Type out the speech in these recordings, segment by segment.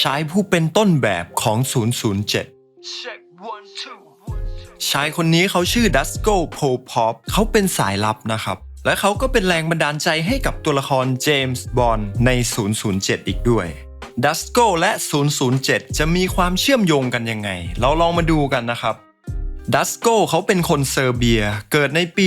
ชายผู้เป็นต้นแบบของ 007 ชายคนนี้เขาชื่อดัสโกโพพอปเขาเป็นสายลับนะครับ และเขาก็เป็นแรงบันดาลใจให้กับตัวละครเจมส์บอนด์ใน 007 อีกด้วยดัสโกและ 007 จะมีความเชื่อมโยงกันยังไง เราลองมาดูกันนะครับ ดัสโกเขาเป็นคนเซอร์เบีย เกิดในปี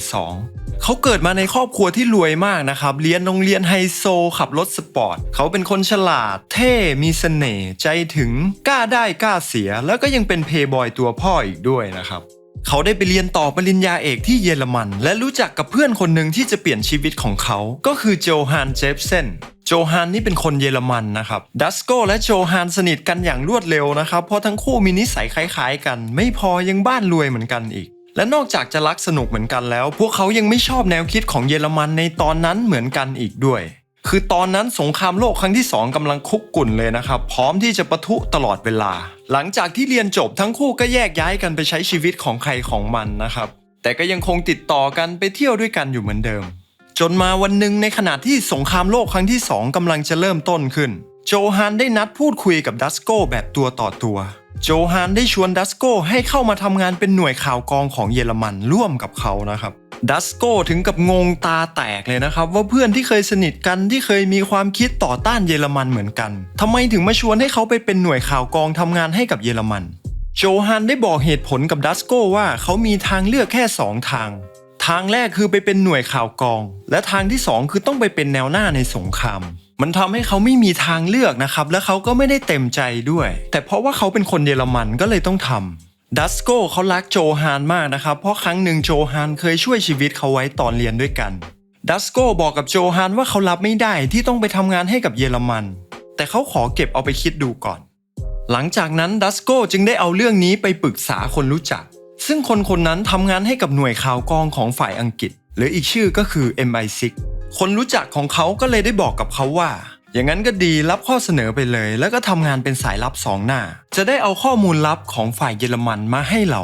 1912 เขาเกิดมาในครอบครัวที่รวยมากนะครับ เรียนโรงเรียนไฮโซ ขับรถสปอร์ต เขาเป็นคนฉลาด เท่ มีเสน่ห์ ใจถึง กล้าได้กล้าเสีย แล้วก็ยังเป็นเพย์บอยตัวพ่ออีกด้วยนะครับ เขาได้ไปเรียนต่อปริญญาเอกที่เยอรมัน และรู้จักกับเพื่อนคนหนึ่งที่จะเปลี่ยนชีวิตของเขา ก็คือโจฮานเจฟเซน โจฮานนี่เป็นคนเยอรมันนะครับ ดัสโกและโจฮานสนิทกันอย่างรวดเร็วนะครับ เพราะทั้งคู่มีนิสัยคล้ายๆกัน ไม่พอยังบ้านรวยเหมือนกันอีก และนอกจากจะรักสนุกเหมือนกันแล้ว พวกเขายังไม่ชอบแนวคิดของเยอรมันในตอนนั้นเหมือนกันอีกด้วย คือตอนนั้นสงครามโลกครั้งที่ 2กำลังคุกกุ่นเลยนะครับ พร้อมที่จะปะทุตลอดเวลา หลังจากที่เรียนจบทั้งคู่ก็แยกย้ายกันไปใช้ชีวิตของใครของมันนะครับ แต่ก็ยังคงติดต่อกันไปเที่ยวด้วยกันอยู่เหมือนเดิม จนมาวันหนึ่งในขณะที่สงครามโลกครั้งที่2กำลังจะเริ่มต้นขึ้น โจฮานได้นัดพูดคุยกับดัสโกแบบตัวต่อตัว โจฮานได้ชวนดัสโกให้เข้ามาทำงานเป็นหน่วยข่าวกรองของเยอรมันร่วมกับเขานะครับดัสโกถึงกับงงตาแตกเลยนะครับ ว่าเพื่อนที่เคยสนิทกันที่เคยมีความคิดต่อต้านเยอรมันเหมือนกันทำไมถึงมาชวนให้เขาไปเป็นหน่วยข่าวกรองทำงานให้กับเยอรมัน โจฮันได้บอกเหตุผลกับดัสโกว่าเขามีทางเลือกแค่ 2 ทาง ทางแรกคือไปเป็นหน่วยข่าวกรอง และทางที่ 2 คือต้องไปเป็นแนวหน้าในสงครามมันทำให้เขาไม่มีทางเลือกนะครับ และเขาก็ไม่ได้เต็มใจด้วย แต่เพราะว่าเขาเป็นคนเยอรมันก็เลยต้องทำดัสโกเขารักโจฮานมากนะครับ เพราะครั้งหนึ่งโจฮานเคยช่วยชีวิตเขาไว้ตอนเรียนด้วยกัน ดัสโกบอกกับโจฮานว่าเขารับไม่ได้ที่ต้องไปทำงานให้กับเยอรมัน แต่เขาขอเก็บเอาไปคิดดูก่อน หลังจากนั้นดัสโกจึงได้เอาเรื่องนี้ไปปรึกษาคนรู้จัก ซึ่งคนคนนั้นทำงานให้กับหน่วยข่าวกรองของฝ่ายอังกฤษ หรืออีกชื่อก็คือ MI6 คนรู้จักของเขาก็เลยได้บอกกับเขาว่า อย่างนั้นก็ดีรับข้อเสนอไปเลย แล้วก็ทำงานเป็นสายลับสองหน้า จะได้เอาข้อมูลลับของฝ่ายเยอรมันมาให้เรา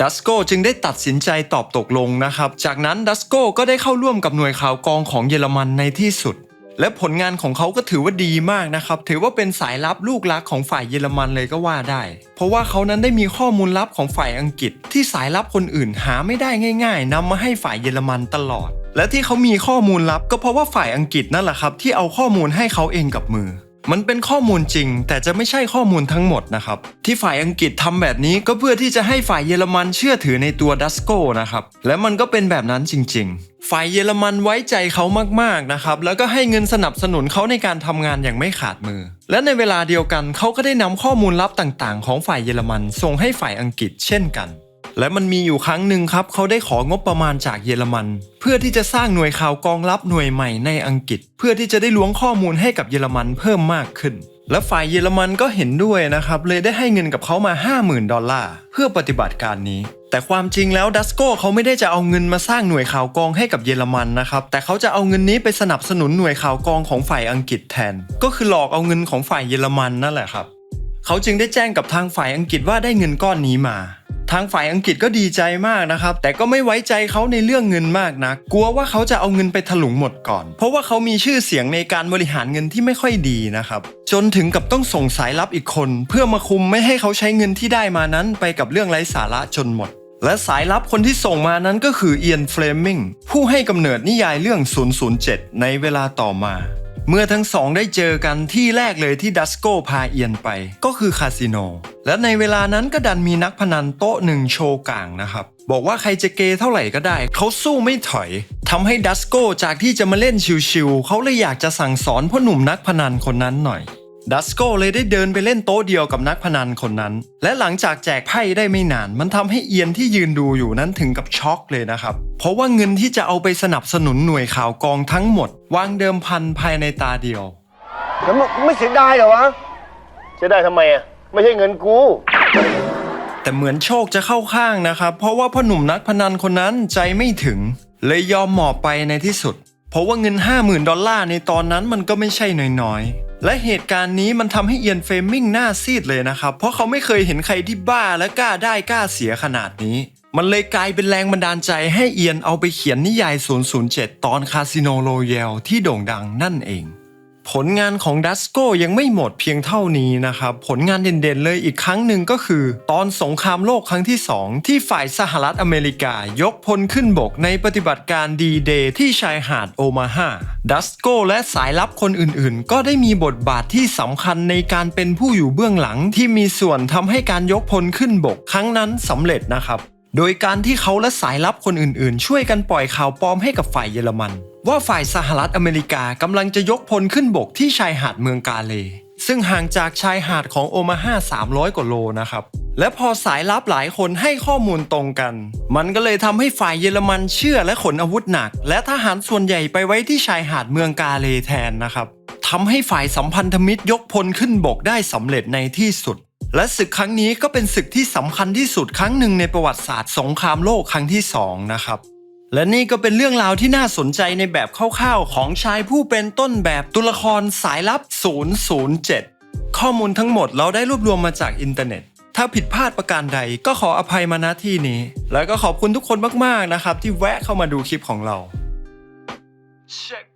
ดัสโกจึงได้ตัดสินใจตอบตกลงนะครับ จากนั้นดัสโกก็ได้เข้าร่วมกับหน่วยข่าวกรองของเยอรมันในที่สุด และผลงานของเขาก็ถือว่าดีมากนะครับ ถือว่าเป็นสายลับลูกรักของฝ่ายเยอรมันเลยก็ว่าได้ เพราะว่าเขานั้นได้มีข้อมูลลับของฝ่ายอังกฤษ ที่สายลับคนอื่นหาไม่ได้ง่าย ๆนำมาให้ฝ่ายเยอรมันตลอด และที่เขามีข้อมูลลับก็เพราะว่าฝ่ายอังกฤษนั่นแหละครับ ที่เอาข้อมูลให้เขาเองกับมือ มันเป็นข้อมูลจริง แต่จะไม่ใช่ข้อมูลทั้งหมดนะครับ ที่ฝ่ายอังกฤษทำแบบนี้ก็เพื่อที่จะให้ฝ่ายเยอรมันเชื่อถือในตัวดัสโกนะครับ และมันก็เป็นแบบนั้นจริง ๆ ฝ่ายเยอรมันไว้ใจเขามากๆนะครับ แล้วก็ให้เงินสนับสนุนเขาในการทำงานอย่างไม่ขาดมือ และในเวลาเดียวกันเขาก็ได้นำข้อมูลลับต่าง ๆ ของฝ่ายเยอรมันส่งให้ฝ่ายอังกฤษเช่นกัน และมันมีอยู่ครั้งหนึ่งครับ เขาได้ของบประมาณจากเยอรมัน เพื่อที่จะสร้างหน่วยข่าวกองลับหน่วยใหม่ในอังกฤษ เพื่อที่จะได้ล้วงข้อมูลให้กับเยอรมันเพิ่มมากขึ้น และฝ่ายเยอรมันก็เห็นด้วยนะครับ เลยได้ให้เงินกับเขามา 50,000 ดอลลาร์เพื่อปฏิบัติการนี้แต่ความจริงแล้วดัสโกเขาไม่ได้จะเอาเงินมาสร้างหน่วยข่าวกองให้กับเยอรมันนะครับ แต่เขาจะเอาเงินนี้ไปสนับสนุนหน่วยข่าวกองของฝ่ายอังกฤษแทน ก็คือหลอกเอาเงินของฝ่ายเยอรมันนั่นแหละครับ เขาจึงได้แจ้งกับทางฝ่ายอังกฤษว่าได้เงินก้อนนี้มา ทางฝ่ายอังกฤษก็ดีใจมากนะครับ แต่ก็ไม่ไว้ใจเขาในเรื่องเงินมากนะกลัวว่าเขาจะเอาเงินไปถลุงหมดก่อน เพราะว่าเขามีชื่อเสียงในการบริหารเงินที่ไม่ค่อยดีนะครับจนถึงกับต้องส่งสายลับอีกคน เพื่อมาคุมไม่ให้เขาใช้เงินที่ได้มานั้น ไปกับเรื่องไร้สาระจนหมด และสายลับคนที่ส่งมานั้นก็คือเอียนเฟลมิงผู้ให้กำเนิดนิยายเรื่อง 007 ในเวลาต่อมา เมื่อทั้งสองได้เจอกันที่แรกเลยที่ดัสโกพาเอียนไป ก็คือคาสิโน และในเวลานั้นก็ดันมีนักพนันโต๊ะหนึ่งโชว์กลางนะครับ บอกว่าใครจะเกเท่าไหร่ก็ได้ เขาสู้ไม่ถอยทำให้ดัสโกจากที่จะมาเล่นชิวๆเขาเลยอยากจะสั่งสอนพ่อหนุ่มนักพนันคนนั้นหน่อย ดัสโกเลยได้เดินไปเล่นโต๊ะเดียวกับนักพนันคนนั้น และหลังจากแจกไพ่ได้ไม่นาน มันทำให้เอียนที่ยืนดูอยู่นั้นถึงกับช็อกเลยนะครับ เพราะว่าเงินที่จะเอาไปสนับสนุนหน่วยข่าวกองทั้งหมด วางเดิมพันภายในตาเดียวแล้วมึงไม่เสียดายเหรอวะเสียดายทำไมอะไม่ใช่เงินกูแต่เหมือนโชคจะเข้าข้างนะครับ เพราะว่าพ่อหนุ่มนักพนันคนนั้นใจไม่ถึง เลยยอมหมอบไปในที่สุด เพราะว่าเงิน 50,000 ดอลลาร์ในตอนนั้นมันก็ไม่ใช่น้อยๆ และเหตุการณ์นี้มันทำให้เอียนเฟมมิงหน้าซีดเลยนะครับ เพราะเขาไม่เคยเห็นใครที่บ้าและกล้าได้กล้าเสียขนาดนี้ มันเลยกลายเป็นแรงบันดาลใจให้เอียนเอาไปเขียนนิยาย 007 ตอนคาสิโนโรยัลที่โด่งดังนั่นเอง ผลงานของดัสโกยังไม่หมดเพียงเท่านี้นะครับ ผลงานเด่นๆเลยอีกครั้งหนึ่งก็คือ ตอนสงครามโลกครั้งที่ 2 ที่ฝ่ายสหรัฐอเมริกายกพลขึ้นบกในปฏิบัติการดีเดย์ที่ชายหาดโอมาฮาดัสโกและสายลับคนอื่นๆ ก็ได้มีบทบาทที่สำคัญในการเป็นผู้อยู่เบื้องหลังที่มีส่วนทำให้การยกพลขึ้นบกครั้งนั้นสำเร็จนะครับ โดยการที่เขาและสายลับคนอื่นๆ ช่วยกันปล่อยข่าวปลอมให้กับฝ่ายเยอรมัน ว่าฝ่ายสหรัฐอเมริกากำลังจะยกพลขึ้นบกที่ชายหาดเมืองกาเล ซึ่งห่างจากชายหาดของโอมาฮา300 กว่าโลนะครับ และพอสายลับหลายคนให้ข้อมูลตรงกัน มันก็เลยทำให้ฝ่ายเยอรมันเชื่อและขนอาวุธหนัก และทหารส่วนใหญ่ไปไว้ที่ชายหาดเมืองกาเลแทนนะครับทำให้ฝ่ายสัมพันธมิตรยกพลขึ้นบกได้สำเร็จในที่สุด และศึกครั้งนี้ก็เป็นศึกที่สำคัญที่สุดครั้งหนึ่งในประวัติศาสตร์สงครามโลกครั้งที่สองนะครับ และนี่ก็เป็นเรื่องราวที่น่าสนใจในแบบคร่าวๆ ของชายผู้เป็นต้นแบบตัวละครสายลับ 007 ข้อมูลทั้งหมดเราได้รวบรวมมาจากอินเทอร์เน็ต ถ้าผิดพลาดประการใดก็ขออภัยมาณที่นี้ แล้วก็ขอบคุณทุกคนมากๆนะครับ ที่แวะเข้ามาดูคลิปของเรา Check